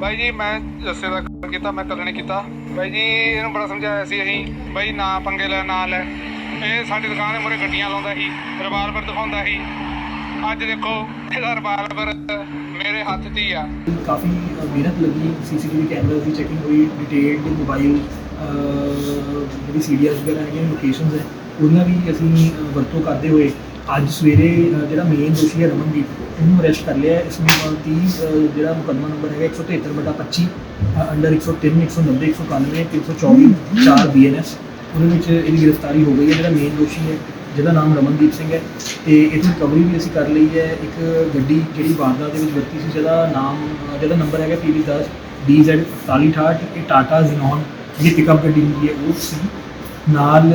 ਬਾਈ ਜੀ, ਮੈਂ ਜੱਸੇ ਦਾ ਕੰਮ ਕੀਤਾ, ਮੈਂ ਕੱਲ੍ਹ ਨਹੀਂ ਕੀਤਾ। ਬਾਈ ਜੀ, ਇਹਨੂੰ ਬੜਾ ਸਮਝਾਇਆ ਸੀ ਅਸੀਂ, ਬਾਈ ਨਾ ਪੰਗੇ ਲੈ, ਨਾ ਲੈ। ਇਹ ਸਾਡੀ ਦੁਕਾਨ ਦੇ ਮੂਹਰੇ ਗੱਡੀਆਂ ਲਾਉਂਦਾ ਸੀ ਰਿਵਾਲਵਰ ਦਿਖਾਉਂਦਾ ਸੀ। ਅੱਜ ਦੇਖੋ, ਇਹਦਾ ਰਿਵਾਲਵਰ ਮੇਰੇ ਹੱਥ 'ਚ ਹੀ ਆ। ਕਾਫੀ ਮਿਹਨਤ ਲੱਗੀ ਸੀਸੀਟੀਵੀ ਕੈਮਰਾ ਦੀ ਚੈਕਿੰਗ ਹੋਈ ਡਿਟੇਲਡ ਮੋਬਾਈਲ ਜਿਹੜੀ ਸੀਡੀਆਰ ਵਗੈਰਾ ਹੈਗੀਆਂ ਲੋਕੇਸ਼ਨਸ ਹੈ ਉਹਨਾਂ ਵੀ ਅਸੀਂ ਵਰਤੋਂ ਕਰਦੇ ਹੋਏ ਅੱਜ ਸਵੇਰੇ ਜਿਹੜਾ ਮੇਨ ਦੋਸ਼ੀ ਹੈ ਰਮਨਦੀਪ, ਉਹਨੂੰ ਅਰੈਸਟ ਕਰ ਲਿਆ ਇਸ ਨੂੰ 30 ਜਿਹੜਾ ਮੁਕੱਦਮਾ ਨੰਬਰ ਹੈਗਾ 173 ਬਟਾ 25 ਅੰਡਰ 103 190 191 324 4 ਬੀਐਨਐਸ ਉਹਦੇ ਵਿੱਚ ਇਹਦੀ ਗ੍ਰਿਫਤਾਰੀ ਹੋ ਗਈ ਹੈ, ਜਿਹੜਾ ਮੇਨ ਦੋਸ਼ੀ ਹੈ, ਜਿਹਦਾ ਨਾਮ ਰਮਨਦੀਪ ਸਿੰਘ ਹੈ। ਤੇ ਇਹਦੀ ਰਿਕਵਰੀ ਵੀ ਅਸੀਂ ਕਰ ਲਈ ਹੈ। ਇੱਕ ਗੱਡੀ ਜਿਹੜੀ ਵਾਰਦਾਤ ਦੇ ਵਿੱਚ ਵਰਤੀ ਸੀ, ਜਿਹਦਾ ਨਾਮ, ਜਿਹਦਾ ਨੰਬਰ ਹੈਗਾ PV10 DZ 4868 ਇਹ ਟਾਟਾ ਜ਼ੀਨੋਨ, ਜਿਹੜੀ ਪਿਕਅਪ ਗੱਡੀ ਹੁੰਦੀ ਹੈ, ਉਹ ਸੀ। ਨਾਲ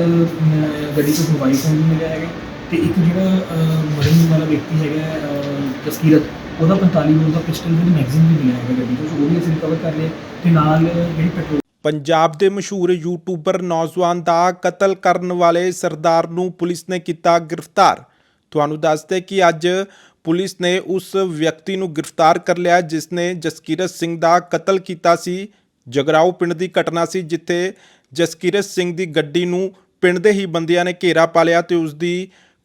ਗੱਡੀ ਤੋਂ ਮੋਬਾਈਲ ਫੋਨ ਵੀ ਮਿਲਿਆ ਹੈਗਾ। ਤੇ ਇੱਕ ਜਿਹੜਾ ਮਰਨ ਵਾਲਾ ਵਿਅਕਤੀ ਹੈਗਾ ਅ, ਉਹਦਾ 45 ਬੋਰ ਦਾ ਪਿਸਟਲ ਜਿਹੜੀ ਮੈਗਜ਼ੀਨ ਵੀ ਮਿਲਿਆ ਹੈਗਾ ਗੱਡੀ ਤੋਂ ਉਹ ਵੀ ਅਸੀਂ ਰਿਕਵਰ ਕਰ ਲਿਆ ਤੇ ਨਾਲ ਜਿਹੜੀ ਪੈਟਰੋਲ ਪੰਜਾਬ ਦੇ ਮਸ਼ਹੂਰ ਯੂਟਿਊਬਰ ਨੌਜਵਾਨ ਦਾ ਕਤਲ ਕਰਨ ਵਾਲੇ ਸਰਦਾਰ ਨੂੰ ਪੁਲਿਸ ਨੇ ਕੀਤਾ ਗ੍ਰਿਫਤਾਰ। ਤੁਹਾਨੂੰ ਦੱਸਦੇ ਕਿ ਅੱਜ ਪੁਲਿਸ ਨੇ ਉਸ ਵਿਅਕਤੀ ਨੂੰ ਗ੍ਰਿਫਤਾਰ ਕਰ ਲਿਆ ਜਿਸ ਨੇ ਜਸਕੀਰਤ ਸਿੰਘ ਦਾ ਕਤਲ ਕੀਤਾ ਸੀ। ਜਗਰਾਓ ਪਿੰਡ ਦੀ ਘਟਨਾ ਸੀ ਜਿੱਥੇ ਜਸਕੀਰਤ ਸਿੰਘ ਦੀ ਗੱਡੀ ਨੂੰ ਪਿੰਡ ਦੇ ਹੀ ਬੰਦਿਆਂ ਨੇ ਘੇਰਾ ਪਾ ਲਿਆ ਤੇ ਉਸ ਦੀ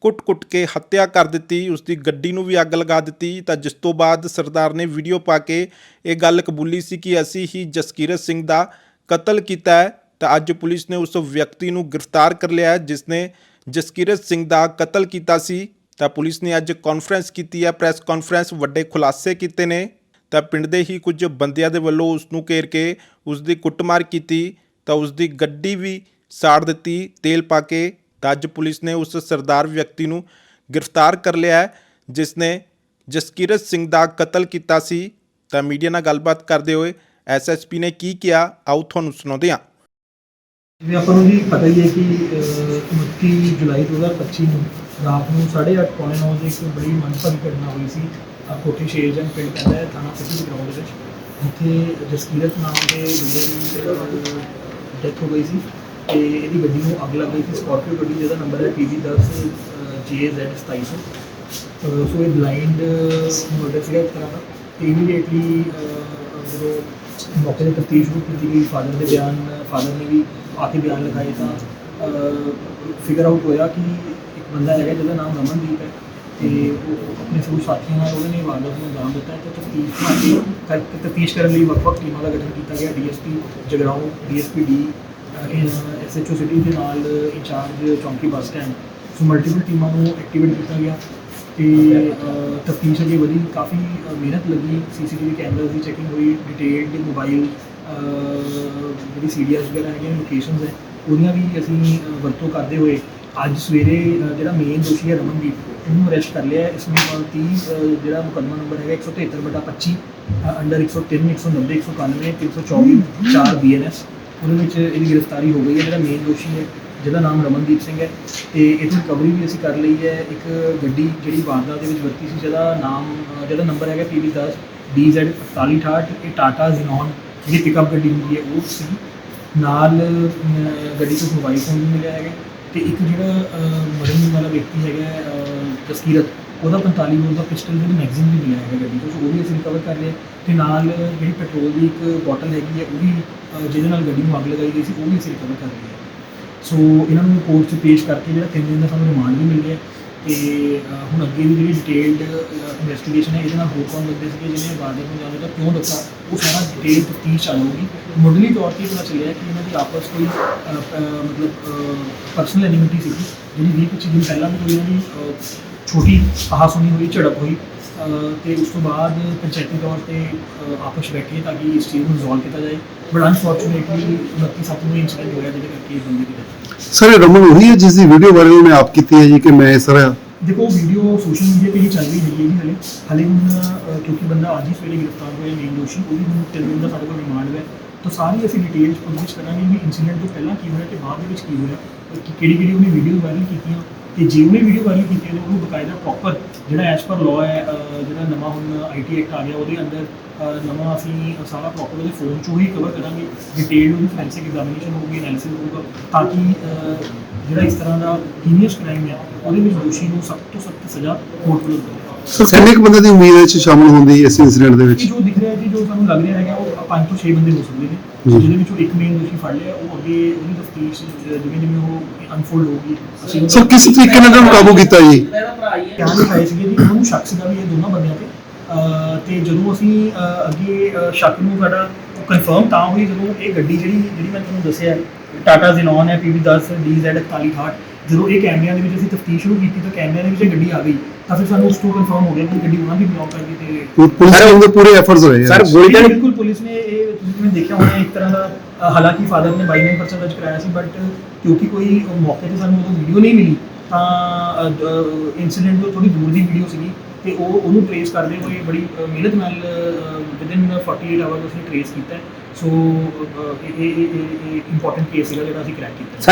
ਕੁੱਟ-ਕੁੱਟ ਕੇ ਹੱਤਿਆ ਕਰ ਦਿੱਤੀ ਉਸ ਦੀ ਗੱਡੀ ਨੂੰ ਵੀ ਅੱਗ ਲਗਾ ਦਿੱਤੀ। ਤਾਂ ਜਿਸ ਤੋਂ ਬਾਅਦ ਸਰਦਾਰ ਨੇ ਵੀਡੀਓ ਪਾ ਕੇ ਇਹ ਗੱਲ ਕਬੂਲੀ ਸੀ ਕਿ ਅਸੀਂ ਹੀ ਜਸਕੀਰਤ ਸਿੰਘ ਦਾ ਕਤਲ ਕੀਤਾ ਹੈ। ਤਾਂ ਅੱਜ ਪੁਲਿਸ ਨੇ ਉਸ ਵਿਅਕਤੀ ਨੂੰ ਗ੍ਰਿਫਤਾਰ ਕਰ ਲਿਆ ਹੈ, ਜਿਸ ਨੇ ਜਸਕੀਰਤ ਸਿੰਘ ਦਾ ਕਤਲ ਕੀਤਾ ਸੀ। ਤਾਂ ਪੁਲਿਸ ਨੇ ਅੱਜ ਕਾਨਫਰੰਸ ਕੀਤੀ ਹੈ ਪ੍ਰੈਸ ਕਾਨਫਰੰਸ ਵੱਡੇ ਖੁਲਾਸੇ ਕੀਤੇ ਨੇ। ਤਾਂ ਪਿੰਡ ਦੇ ਹੀ ਕੁਝ ਬੰਦਿਆਂ ਦੇ ਵੱਲੋਂ ਉਸ ਨੂੰ ਘੇਰ ਕੇ ਉਸ ਦੀ ਕੁੱਟਮਾਰ ਕੀਤੀ। ਤਾਂ ਉਸ ਦੀ ਗੱਡੀ ਵੀ ਸਾੜ ਦਿੱਤੀ, ਤੇਲ ਪਾ ਕੇ ਤਾਂ ਅੱਜ ਪੁਲਿਸ ਨੇ ਉਸ ਸਰਦਾਰ ਵਿਅਕਤੀ ਨੂੰ ਗ੍ਰਿਫਤਾਰ ਕਰ ਲਿਆ ਹੈ ਜਿਸ ਨੇ ਜਸਕੀਰਤ ਸਿੰਘ ਦਾ ਕਤਲ ਕੀਤਾ ਸੀ। ਤਾਂ ਮੀਡੀਆ ਨਾਲ ਗੱਲਬਾਤ ਕਰਦੇ ਹੋਏ ਐਸਐਸਪੀ ਨੇ ਕੀ ਕਿਹਾ ਆਓ ਤੁਹਾਨੂੰ ਸੁਣਾਉਂਦੇ ਹਾਂ। ਜਿਵੇਂ ਆਪਾਂ ਨੂੰ ਜੀ ਪਤਾ ਹੀ ਹੈ ਕਿ ਅਹ, 29 ਜੁਲਾਈ 2025 ਨੂੰ ਰਾਤ ਨੂੰ 8:30 ਪੌਣੇ ਨੌ ਵਜੇ ਇੱਕ ਬੜੀ ਮੰਦਭਾਗੀ ਘਟਨਾ ਹੋਈ ਸੀ। ਕੋਠੀ ਸ਼ੇਰਜਨ ਪਿੰਡ ਪੈਂਦਾ ਹੈ ਥਾਣਾ ਸਿਟੀ ਗਰਾਊਂਡ ਵਿੱਚ। ਜਿੱਥੇ ਜਸਕੀਰਤ ਨਾਮ ਦੇ ਬੰਦੇ ਦੀ ਡੈਥ ਹੋ ਗਈ ਸੀ। ਤੇ ਇਹਦੀ ਗੱਡੀ ਨੂੰ ਅੱਗ ਲੱਗ ਗਈ ਸੀ ਸਕਾਰਪੀਓ ਗੱਡੀ ਜਿਹਦਾ ਨੰਬਰ ਹੈ PV10 JZ 2700 ਅਹ ਸੋ। ਇਹ ਬਲਾਈਂਡ ਮਰਡਰ ਸੀਗਾ ਇੱਕ ਤਰ੍ਹਾਂ ਦਾ। ਤੇ ਇਮੀਡੀਏਟਲੀ ਜਦੋਂ ਮੌਕੇ ਤੇ ਤਫਤੀਸ਼ ਸ਼ੁਰੂ ਕੀਤੀ ਗਈ ਫਾਦਰ ਦੇ ਬਿਆਨ ਫਾਦਰ ਨੇ ਵੀ ਆ ਕੇ ਬਿਆਨ ਲਿਖਾਏ ਤਾਂ ਫਿਗਰ ਆਊਟ ਹੋਇਆ ਕਿ ਇੱਕ ਬੰਦਾ ਹੈਗਾ ਜਿਹਦਾ ਨਾਮ ਰਮਨਦੀਪ ਹੈ ਤੇ ਉਹ ਆਪਣੇ ਸਭ ਸਾਥੀਆਂ ਨਾਲ ਉਹਨੇ ਨੇ ਵਾਰਦਾਤ ਨੂੰ ਅੰਜਾਮ ਦਿੱਤਾ ਹੈ। ਤੇ ਤਫਤੀਸ਼ ਨਾਲ ਤਫਤੀਸ਼ ਕਰਨ ਲਈ ਵੱਖ-ਵੱਖ ਟੀਮਾਂ ਦਾ ਗਠਨ ਕੀਤਾ ਗਿਆ। DSP Jagraon DSP D SHO city ਦੇ ਨਾਲ ਇੰਚਾਰਜ ਚੌਂਕੀ ਬੱਸ ਸਟੈਂਡ ਸੋ ਮਲਟੀਪਲ ਟੀਮਾਂ ਨੂੰ ਐਕਟੀਵੇਟ ਕੀਤਾ ਗਿਆ ਤੇ ਤਫਤੀਸ਼ ਅਜੇ ਵਧੀ, ਕਾਫੀ ਮਿਹਨਤ ਲੱਗੀ ਸੀਸੀਟੀਵੀ ਕੈਮਰਾ ਦੀ ਚੈਕਿੰਗ ਹੋਈ ਡਿਟੇਲਡ ਮੋਬਾਈਲ ਜਿਹੜੀ ਸੀਡੀਆਰ ਵਗੈਰਾ ਹੈਗੀਆਂ ਲੋਕੇਸ਼ਨਸ ਹੈ, ਉਹਦੀਆਂ ਵੀ ਅਸੀਂ ਵਰਤੋਂ ਕਰਦੇ ਹੋਏ, ਅੱਜ ਸਵੇਰੇ ਜਿਹੜਾ ਮੇਨ ਦੋਸ਼ੀ ਹੈ ਰਮਨਦੀਪ, ਉਹਨੂੰ ਅਰੈਸਟ ਕਰ ਲਿਆ ਇਸ ਨੂੰ 30 ਜਿਹੜਾ ਮੁਕੱਦਮਾ ਨੰਬਰ ਹੈਗਾ 173 ਬਟਾ 25 ਅੰਡਰ 103 190 191 324 4 ਬੀਐਨਐਸ ਉਹਦੇ ਵਿੱਚ ਇਹਦੀ ਗ੍ਰਿਫਤਾਰੀ ਹੋ ਗਈ ਹੈ ਜਿਹੜਾ ਮੇਨ ਦੋਸ਼ੀ ਹੈ ਜਿਹਦਾ ਨਾਮ ਰਮਨਦੀਪ ਸਿੰਘ ਹੈ। ਤੇ ਇਹਦੀ ਰਿਕਵਰੀ ਵੀ ਅਸੀਂ ਕਰ ਲਈ ਹੈ। ਇੱਕ ਗੱਡੀ ਜਿਹੜੀ ਵਾਰਦਾਤ ਦੇ ਵਿੱਚ ਵਰਤੀ ਸੀ ਜਿਹਦਾ ਨਾਮ ਜਿਹਦਾ ਨੰਬਰ ਹੈਗਾ PV10 DZ 4868 ਇਹ ਟਾਟਾ ਜ਼ੀਨੋਨ ਜਿਹੜੀ ਪਿਕਅਪ ਗੱਡੀ ਹੁੰਦੀ ਹੈ ਉਹ ਸੀ। ਨਾਲ ਗੱਡੀ ਤੋਂ ਮੋਬਾਈਲ ਫੋਨ ਵੀ ਮਿਲਿਆ ਹੈਗਾ। ਤੇ ਇੱਕ ਜਿਹੜਾ ਮਰਨ ਵਾਲਾ ਵਿਅਕਤੀ ਹੈਗਾ ਅ, ਜਸਕੀਰਤ ਉਹਦਾ 45 ਬੋਰ ਦਾ ਪਿਸਟਲ ਜਿਹੜੀ ਮੈਗਜ਼ੀਨ ਵੀ ਮਿਲਿਆ ਹੈਗਾ ਗੱਡੀ ਤੋਂ ਉਹ ਵੀ ਅਸੀਂ ਰਿਕਵਰ ਕਰ ਲਿਆ। ਤੇ ਨਾਲ ਜਿਹੜੀ ਪੈਟਰੋਲ ਦੀ ਇੱਕ ਬੋਟਲ ਹੈਗੀ ਹੈ ਉਹ ਵੀ ਜਿਹਦੇ ਨਾਲ ਗੱਡੀ ਨੂੰ ਅੱਗ ਲਗਾਈ ਗਈ ਸੀ ਉਹ ਵੀ ਅਸੀਂ ਰਿਕਵਰ ਕਰ ਲਈ ਸੋ ਇਹਨਾਂ ਨੂੰ ਕੋਰਟ 'ਚ ਪੇਸ਼ ਕਰਕੇ ਜਿਹੜਾ ਤਿੰਨ ਦਿਨ ਦਾ ਸਾਨੂੰ ਰਿਮਾਂਡ ਵੀ ਮਿਲ ਗਿਆ ਤੇ ਹੁਣ ਅੱਗੇ ਦੀ ਜਿਹੜੀ ਡਿਟੇਲਡ ਇਨਵੈਸਟੀਗੇਸ਼ਨ ਹੈ ਇਹਦੇ ਨਾਲ ਹੋਰ ਕੌਣ ਬੰਦੇ ਸੀਗੇ ਜਿਹਨੇ ਵਾਰਦਾਤ ਨੂੰ ਜਾਣੇ ਤਾਂ ਕਿਉਂ ਦੱਸਿਆ ਉਹ ਸਾਰਾ ਡਿਟੇਲ ਤਫਤੀਸ਼ ਚੱਲੂਗੀ ਮੁੱਢਲੀ ਤੌਰ ਤੇ ਇਹ ਪਤਾ ਚੱਲਿਆ ਕਿ ਇਹਨਾਂ ਦੀ ਆਪਸ ਕੋਈ ਮਤਲਬ ਪਰਸਨਲ ਐਨਿਮਿਟੀ ਸੀਗੀ ਜਿਹੜੀ 20 25 ਦਿਨ ਪਹਿਲਾਂ ਵੀ ਕੋਈ ਇਹਨਾਂ ਦੀ ਅ, ਛੋਟੀ ਆਹਾਸੁਣੀ ਹੋਈ ਝੜਪ ਹੋਈ। ਤੇ ਉਸ ਤੋਂ ਬਾਅਦ ਪੰਚਾਇਤੀ ਤੌਰ ਤੇ ਆਪਸ ਬੈਠੇ ਤਾਂ ਕਿ ਇਸ ਚੀਜ਼ ਨੂੰ ਰਿਜ਼ੋਲਵ ਕੀਤਾ ਜਾਏ। ਬਟ ਅਨਫੋਰਚੂਨੇਟਲੀ 29 ਸੱਤ ਨੂੰ ਇਨਸੀਡੈਂਟ ਹੋਇਆ ਜਿਹਦੇ ਕਰਕੇ ਇਹ ਬੰਦੇ ਦੀ। ਸਰ ਰਮਨ ਉਹੀ ਹੈ ਜਿਸ ਦੀ ਵੀਡੀਓ ਵਾਇਰਲ ਉਹਨੇ ਆਪ ਕੀਤੀ ਹੈ ਜੀ ਕਿ ਮੈਂ ਤਰ੍ਹਾਂ ਦੇਖੋ ਵੀਡੀਓ ਸੋਸ਼ਲ ਮੀਡੀਆ ਤੇ ਹੀ ਚੱਲ ਰਹੀ ਹੈਗੀ ਹਲੇ। ਹਲੇ ਹੁਣ ਕਿਉਂਕਿ ਬੰਦਾ ਅੱਜ ਹੀ ਸਵੇਰੇ ਗ੍ਰਿਫਤਾਰ ਹੋਇਆ ਮੇਨ ਦੋਸ਼ੀ। ਉਹਦੀ ਹੁਣ ਤਿੰਨ ਦਾ ਸਾਡੇ ਕੋਲ ਰਿਮਾਂਡ ਹੈ ਤਾਂ ਸਾਰੀ ਅਸੀਂ ਡਿਟੇਲਸ ਪੁੱਛਗਿੱਛ ਕਰਾਂਗੇ ਵੀ ਇਨਸੀਡੈਂਟ ਤੋਂ ਪਹਿਲਾਂ ਕੀ ਹੋਇਆ ਤੇ ਬਾਅਦ ਦੇ ਵਿੱਚ ਕੀ ਹੋਇਆ। ਕਿ ਕਿਹੜੀ ਕਿਹੜੀ ਉਹਨੇ ਵੀਡੀਓ ਵਾਇਰਲ ਕੀਤੀਆਂ ਤੇ ਜੇ ਉਹਨੇ ਵੀਡੀਓ ਵਾਇਰਲ ਕੀਤੀਆਂ ਨੇ ਉਹਨੂੰ ਬਕਾਇਦਾ ਪ੍ਰੋਪਰ ਜਿਹੜਾ ਐਸ ਪਰ ਲਾਅ ਹੈ ਜਿਹੜਾ ਨਵਾਂ ਹੁਣ ਆਈਟੀ ਐਕਟ ਆ ਗਿਆ ਉਹਦੇ ਅੰਦਰ ਨਵਾਂ ਅਸੀਂ ਸਾਰਾ ਪ੍ਰੋਪਰ ਉਹਦੇ ਫੋਨ ਚੋਂ ਹੀ ਕਵਰ ਕਰਾਂਗੇ। ਡਿਟੇਲਡ ਉਹਦੀ ਫੈਂਸਿਕ ਐਗਜ਼ਾਮੀਨੇਸ਼ਨ ਹੋਊਗੀ ਐਨਾਲਿਸਿਸ ਹੋਊਗਾ ਤਾਂ ਕਿ ਜਿਹੜਾ ਇਸ ਤਰ੍ਹਾਂ ਦਾ ਹੀਨੀਅਸ ਕ੍ਰਾਈਮ ਹੈ ਉਹਦੇ ਵਿੱਚ ਦੋਸ਼ੀ ਨੂੰ ਸਖਤ ਤੋਂ ਸਖਤ ਸਜ਼ਾ ਕੋਰਟ ਵੱਲੋਂ ਸਰ ਕਿੰਨੇ ਕੁ ਬੰਦੇ ਦੀ ਉਮੀਦ ਹੈ ਇਸ ਸ਼ਾਮਲ ਹੋਣ ਦੀ ਇਸ ਇਨਸੀਡੈਂਟ ਦੇ ਵਿੱਚ? ਜੋ ਦਿਖ ਰਿਹਾ ਜੀ ਜੋ ਸਾਨੂੰ ਲੱਗ ਰਿਹਾ ਹੈਗਾ ਉਹ ਪੰਜ ਤੋਂ 6 ਬੰਦੇ ਹੋ ਸਕਦੇ। ਨੇ। ਜਿਹਦੇ ਵਿੱਚੋਂ ਇੱਕ ਮੇਨ ਦੋਸ਼ੀ ਫੜ ਲਿਆ ਉਹ ਅੱਗੇ ਉਹਦੀ ਤਫਤੀਸ਼ ਜਿਵੇਂ ਜਿਵੇਂ ਉਹ ਅਨਫੋਲਡ ਹੋਊਗੀ ਅਸੀਂ ਸਰ ਕਿਸ ਤਰੀਕੇ ਨਾਲ ਇਹਨਾਂ ਨੂੰ ਕਾਬੂ ਕੀਤਾ ਜੀ? ਧਿਆਨ ਦਿਖਾਏ ਸੀਗੇ ਜੀ ਉਹਨੂੰ ਸ਼ੱਕ ਸੀਗਾ ਵੀ ਇਹ ਦੋਨਾਂ ਬੰਦਿਆਂ ਤੇ। ਤੇ ਜਦੋਂ ਅਸੀਂ ਅੱਗੇ ਸ਼ੱਕ ਨੂੰ ਸਾਡਾ ਕਨਫਰਮ ਤਾਂ ਹੋਈ ਜਦੋਂ ਇਹ ਗੱਡੀ ਜਿਹੜੀ ਜਿਹੜੀ ਮੈਂ ਤੁਹਾਨੂੰ ਦੱਸਿਆ ਟਾਟਾ ਜ਼ੀਨੋਨ ਹੈ PV 10 DZ 4168 ਜਦੋਂ ਇਹ ਕੈਮਰਿਆਂ ਦੇ ਵਿੱਚ ਅਸੀਂ ਤਫਤੀਸ਼ ਸ਼ੁਰੂ ਕੀਤੀ ਤਾਂ ਕੈਮਰਿਆਂ ਦੇ ਵਿੱਚ ਗੱਡੀ ਆ ਗਈ। ਤਾਂ ਫਿਰ ਸਾਨੂੰ ਉਸ ਤੋਂ ਕਨਫਰਮ ਹੋ ਗਿਆ ਕਿ ਗੱਡੀ ਉਹਨਾਂ ਦੀ ਬਿਲੋਂਗ ਕਰਦੀ ਤੇ ਪੁ- ਪੁਲਿਸ ਦੇ ਪੂਰੇ ਐਫਰਟਸ ਹੋਏ ਸਰ ਆ ਗੋਲੀ ਤਾਂ ਨਹੀਂ ਬਿਲਕੁਲ ਪੁਲਿਸ ਨੇ ਇਹ ਤੁਸੀਂ ਦੇਖਿਆ ਹੋਣਾ ਇੱਕ ਤਰ੍ਹਾਂ ਦਾ ਹਾਲਾਂਕਿ ਫਾਦਰ ਨੇ 22 ਨੰਬਰ ਦਰਜ ਕਰਾਇਆ ਸੀ ਬਟ ਕਿਉਂਕਿ ਕੋਈ ਮੌਕੇ ਤੇ ਸਾਨੂੰ ਉਹ ਵੀਡੀਓ ਨਹੀਂ ਮਿਲੀ, ਤਾਂ ਇਨਸੀਡੈਂਟ ਤੋਂ ਥੋੜੀ ਦੂਰ ਦੀ ਵੀਡੀਓ ਸੀਗੀ, ਤੇ ਉਹ, ਉਹਨੂੰ ਟ੍ਰੇਸ ਕਰਦੇ ਹੋਏ ਬੜੀ ਮਿਹਨਤ ਨਾਲ ਵਿਦਿਨ 48 ਆਵਰ ਉਸਨੇ ਟ੍ਰੇਸ ਕੀਤਾ। ਸੋ ਇਹ ਇਹ ਇੰਪੋਰਟੈਂਟ ਕੇਸ ਸੀਗਾ ਜਿਹੜਾ ਅਸੀਂ ਕ੍ਰੈਕ ਕੀਤਾ। ਸਰ